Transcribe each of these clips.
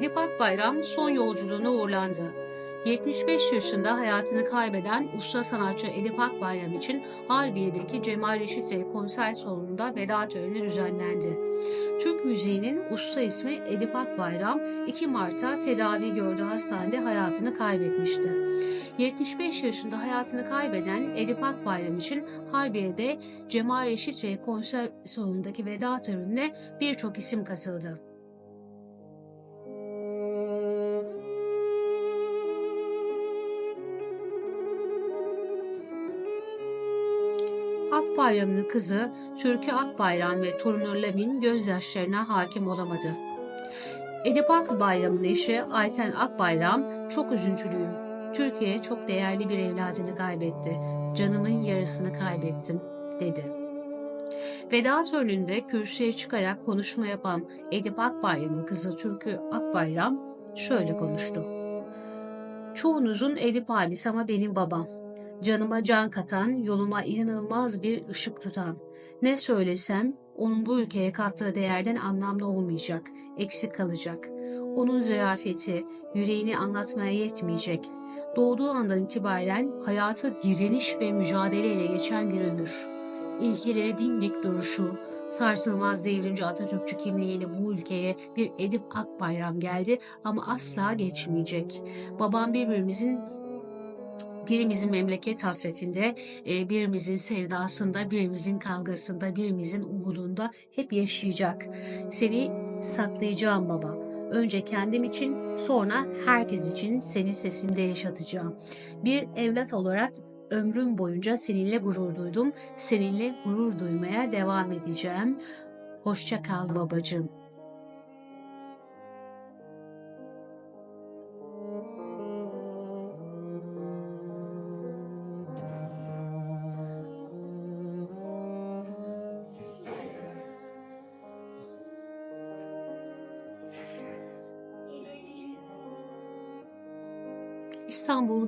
Edip Akbayram son yolculuğuna uğurlandı. 75 yaşında hayatını kaybeden usta sanatçı Edip Akbayram için Harbiye'deki Cemal Reşit Rey konser salonunda veda töreni düzenlendi. Türk müziğinin usta ismi Edip Akbayram 2 Mart'ta tedavi gördüğü hastanede hayatını kaybetmişti. 75 yaşında hayatını kaybeden Edip Akbayram için Harbiye'de Cemal Reşit Rey konser salonundaki veda törenine birçok isim katıldı. Akbayram'ın kızı Türkü Akbayram ve torunu Lavin gözyaşlarına hakim olamadı. Edip Akbayram'ın eşi Ayten Akbayram çok üzüntülüyüm. Türkiye çok değerli bir evladını kaybetti. Canımın yarısını kaybettim dedi. Veda töreninde kürsüye çıkarak konuşma yapan Edip Akbayram'ın kızı Türkü Akbayram şöyle konuştu. Çoğunuzun Edip abisi ama benim babam. Canıma can katan, yoluma inanılmaz bir ışık tutan. Ne söylesem onun bu ülkeye kattığı değerden anlamlı olmayacak, eksik kalacak. Onun zerafeti, yüreğini anlatmaya yetmeyecek. Doğduğu andan itibaren hayatı direniş ve mücadeleyle geçen bir ömür. İlkeleri dimdik duruşu, sarsılmaz devrimci Atatürkçü kimliğiyle bu ülkeye bir Edip Akbayram geldi ama asla geçmeyecek. Babam birbirimizin birimizin memleket hasretinde, e, birimizin sevdasında, birimizin kavgasında, birimizin umudunda hep yaşayacak. Seni saklayacağım baba. Önce kendim için, sonra herkes için seni sesimde yaşatacağım. Bir evlat olarak ömrüm boyunca seninle gurur duydum. Seninle gurur duymaya devam edeceğim. Hoşça kal babacığım.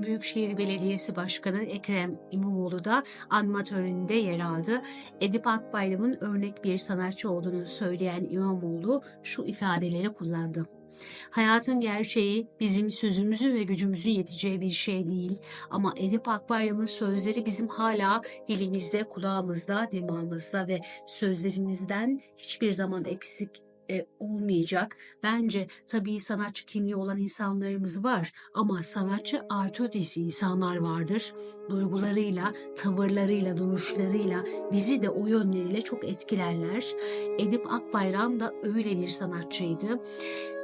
Büyükşehir Belediyesi Başkanı Ekrem İmamoğlu da anma töreninde yer aldı. Edip Akbayram'ın örnek bir sanatçı olduğunu söyleyen İmamoğlu şu ifadeleri kullandı. Hayatın gerçeği bizim sözümüzün ve gücümüzün yeteceği bir şey değil. Ama Edip Akbayram'ın sözleri bizim hala dilimizde, kulağımızda, dimağımızda ve sözlerimizden hiçbir zaman eksik e, olmayacak. Bence tabii sanatçı kimliği olan insanlarımız var ama sanatçı artı insanlar vardır. Duygularıyla, tavırlarıyla, duruşlarıyla bizi de o yönleriyle çok etkilerler. Edip Akbayram da öyle bir sanatçıydı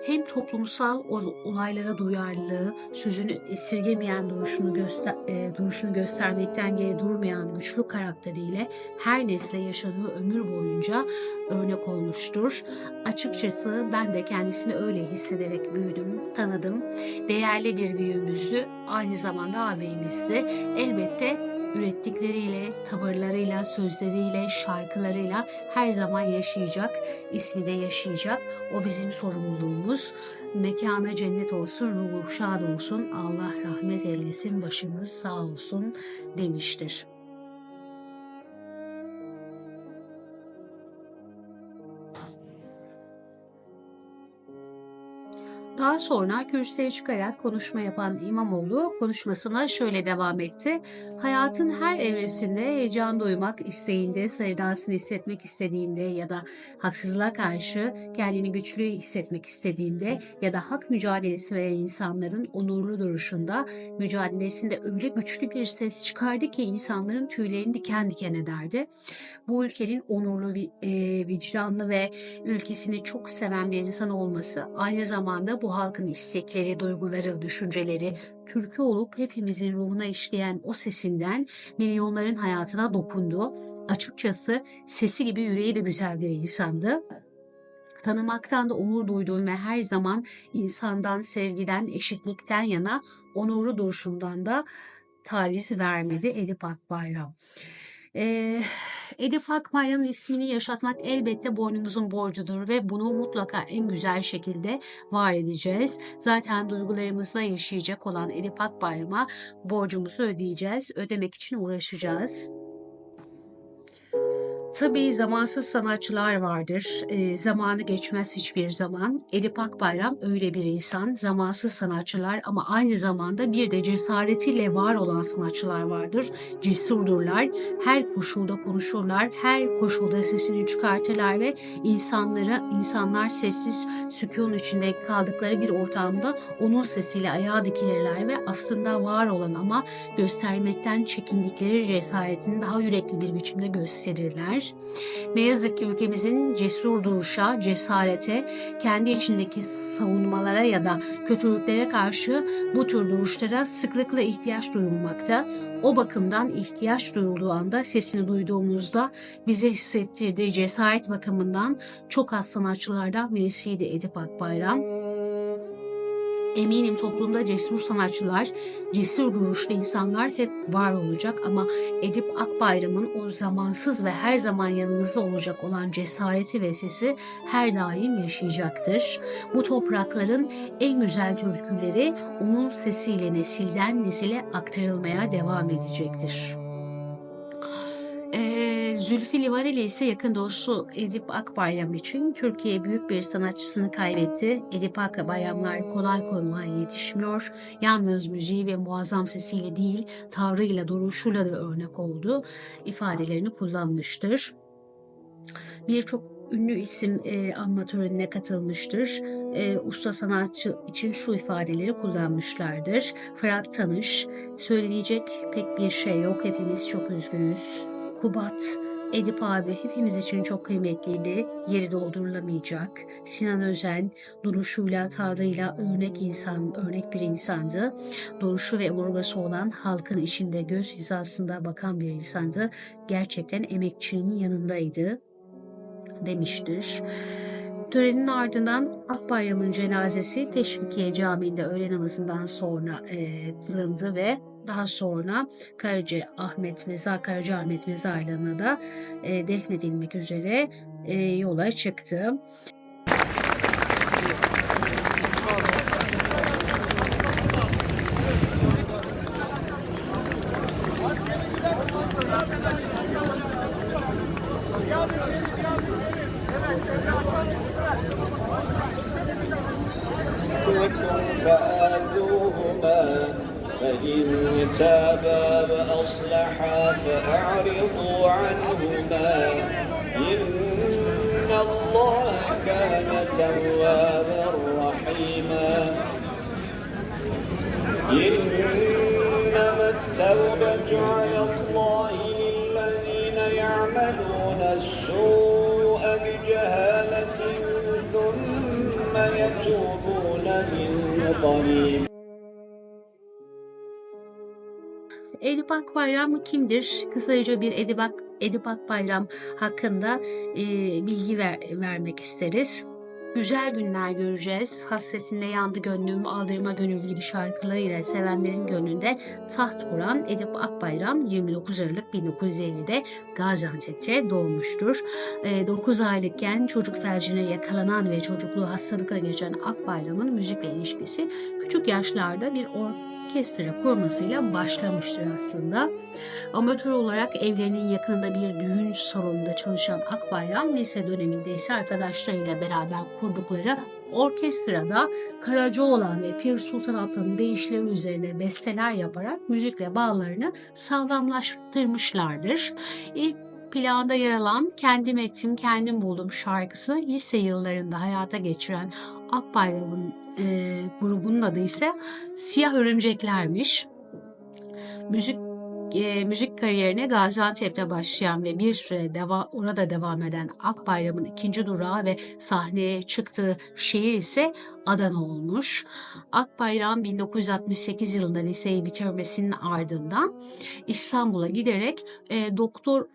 hem toplumsal olaylara duyarlılığı, sözünü esirgemeyen duruşunu, göster e, duruşunu göstermekten geri durmayan güçlü karakteriyle her nesle yaşadığı ömür boyunca örnek olmuştur. Açıkçası ben de kendisini öyle hissederek büyüdüm, tanıdım. Değerli bir büyüğümüzdü, aynı zamanda ağabeyimizdi. Elbette ürettikleriyle, tavırlarıyla, sözleriyle, şarkılarıyla her zaman yaşayacak, ismi de yaşayacak. O bizim sorumluluğumuz. Mekanı cennet olsun, ruhu şad olsun, Allah rahmet eylesin, başımız sağ olsun demiştir. Daha sonra kürsüye çıkarak konuşma yapan İmamoğlu konuşmasına şöyle devam etti. Hayatın her evresinde heyecan duymak isteğinde, sevdasını hissetmek istediğinde ya da haksızlığa karşı kendini güçlü hissetmek istediğinde ya da hak mücadelesi veren insanların onurlu duruşunda mücadelesinde öyle güçlü bir ses çıkardı ki insanların tüylerini diken diken ederdi. Bu ülkenin onurlu, e, vicdanlı ve ülkesini çok seven bir insan olması aynı zamanda bu bu halkın istekleri, duyguları, düşünceleri, türkü olup hepimizin ruhuna işleyen o sesinden milyonların hayatına dokundu. Açıkçası sesi gibi yüreği de güzel bir insandı tanımaktan da onur duyduğum ve her zaman insandan, sevgiden, eşitlikten yana onurlu duruşundan da taviz vermedi Edip Akbayram. Ee, Edip Akbayram'ın ismini yaşatmak elbette boynumuzun borcudur ve bunu mutlaka en güzel şekilde var edeceğiz. Zaten duygularımızla yaşayacak olan Edip Akbayram'a borcumuzu ödeyeceğiz. Ödemek için uğraşacağız. Tabii zamansız sanatçılar vardır. E, zamanı geçmez hiçbir zaman. Edip Akbayram öyle bir insan. Zamansız sanatçılar ama aynı zamanda bir de cesaretiyle var olan sanatçılar vardır. Cesurdurlar. Her koşulda konuşurlar. Her koşulda sesini çıkartırlar ve insanlara insanlar sessiz sükun içinde kaldıkları bir ortamda onun sesiyle ayağa dikilirler ve aslında var olan ama göstermekten çekindikleri cesaretini daha yürekli bir biçimde gösterirler. Ne yazık ki ülkemizin cesur duruşa, cesarete, kendi içindeki savunmalara ya da kötülüklere karşı bu tür duruşlara sıklıkla ihtiyaç duyulmakta. O bakımdan ihtiyaç duyulduğu anda sesini duyduğumuzda bize hissettirdiği cesaret bakımından çok az sanatçılardan birisiydi Edip Akbayram. Eminim toplumda cesur sanatçılar, cesur duruşlu insanlar hep var olacak ama Edip Akbayram'ın o zamansız ve her zaman yanımızda olacak olan cesareti ve sesi her daim yaşayacaktır. Bu toprakların en güzel türküleri onun sesiyle nesilden nesile aktarılmaya devam edecektir. Zülfü Livaneli ise yakın dostu Edip Akbayram için Türkiye büyük bir sanatçısını kaybetti. Edip Akbayramlar kolay kolay yetişmiyor. Yalnız müziği ve muazzam sesiyle değil, tavrıyla, duruşuyla da örnek oldu. ifadelerini kullanmıştır. Birçok ünlü isim e, anma törenine katılmıştır. E, usta sanatçı için şu ifadeleri kullanmışlardır. Fırat Tanış, söylenecek pek bir şey yok, hepimiz çok üzgünüz. Kubat, Edip abi hepimiz için çok kıymetliydi, yeri doldurulamayacak. Sinan Özen duruşuyla, tavrıyla örnek insan, örnek bir insandı. Duruşu ve omurgası olan halkın içinde göz hizasında bakan bir insandı. Gerçekten emekçinin yanındaydı demiştir. Törenin ardından Akbayram'ın cenazesi Teşvikiye Camii'nde öğle namazından sonra e, kılındı ve daha sonra Karaca Ahmet Mezar, Karaca Ahmet Mezarlığı'na da e, defnedilmek üzere e, yola çıktı. فآذوهما فإن تابا وأصلحا فأعرضوا عنهما إن الله كان توابا رحيما إنما التوبة على الله للذين يعملون السوء بجهالة ثم يتوبون من قريب Edip Akbayram kimdir? Kısaca bir Edip, Ak, Edip Akbayram hakkında e, bilgi ver, vermek isteriz. Güzel günler göreceğiz. Hasretinle yandı gönlüm, aldırma gönül gibi şarkılarıyla sevenlerin gönlünde taht kuran Edip Akbayram 29 Aralık 1950'de Gaziantep'te doğmuştur. 9 aylıkken çocuk felcine yakalanan ve çocukluğu hastalıkla geçen Akbayram'ın müzikle ilişkisi küçük yaşlarda bir or orkestra kurmasıyla başlamıştır aslında. Amatör olarak evlerinin yakınında bir düğün salonunda çalışan Akbayram lise döneminde ise arkadaşlarıyla beraber kurdukları orkestrada Karacaoğlan ve Pir Sultan Abdal'ın deyişleri üzerine besteler yaparak müzikle bağlarını sağlamlaştırmışlardır. İlk planda yer alan Kendim Ettim Kendim Buldum şarkısını lise yıllarında hayata geçiren Akbayram'ın e, grubunun adı ise Siyah Örümceklermiş. Müzik e, müzik kariyerine Gaziantep'te başlayan ve bir süre deva, orada devam eden Akbayram'ın ikinci durağı ve sahneye çıktığı şehir ise Adana olmuş. Akbayram 1968 yılında liseyi bitirmesinin ardından İstanbul'a giderek e, doktor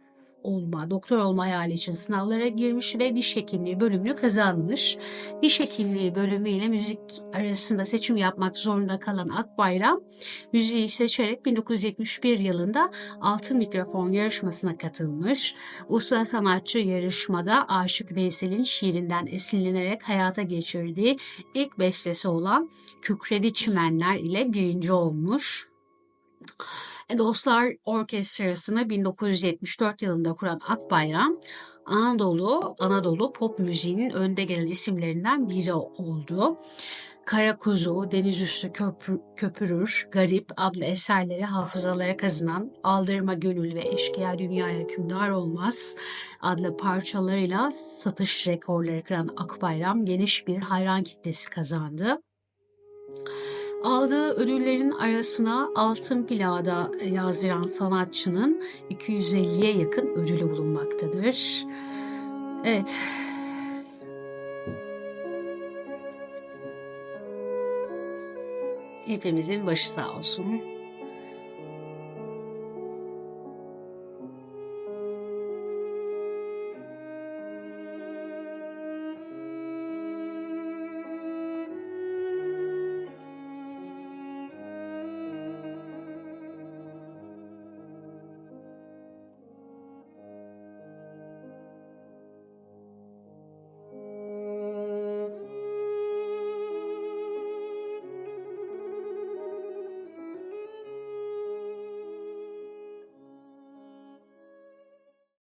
olma, doktor olma hayali için sınavlara girmiş ve diş hekimliği bölümünü kazanmış. Diş hekimliği bölümüyle müzik arasında seçim yapmak zorunda kalan Akbayram, müziği seçerek 1971 yılında Altın Mikrofon yarışmasına katılmış. Usta sanatçı yarışmada Aşık Veysel'in şiirinden esinlenerek hayata geçirdiği ilk bestesi olan Kükredi Çimenler ile birinci olmuş. Dostlar Orkestrası'nı 1974 yılında kuran Akbayram, Anadolu, Anadolu pop müziğinin önde gelen isimlerinden biri oldu. Kara Kuzu, Deniz Üstü Köpür, Köpürür, Garip adlı eserleri hafızalara kazınan Aldırma Gönül ve Eşkıya Dünyaya Hükümdar Olmaz adlı parçalarıyla satış rekorları kıran Akbayram geniş bir hayran kitlesi kazandı. Aldığı ödüllerin arasına Altın Plağ'da yazdıran sanatçının 250'ye yakın ödülü bulunmaktadır. Evet. Hepimizin başı sağ olsun.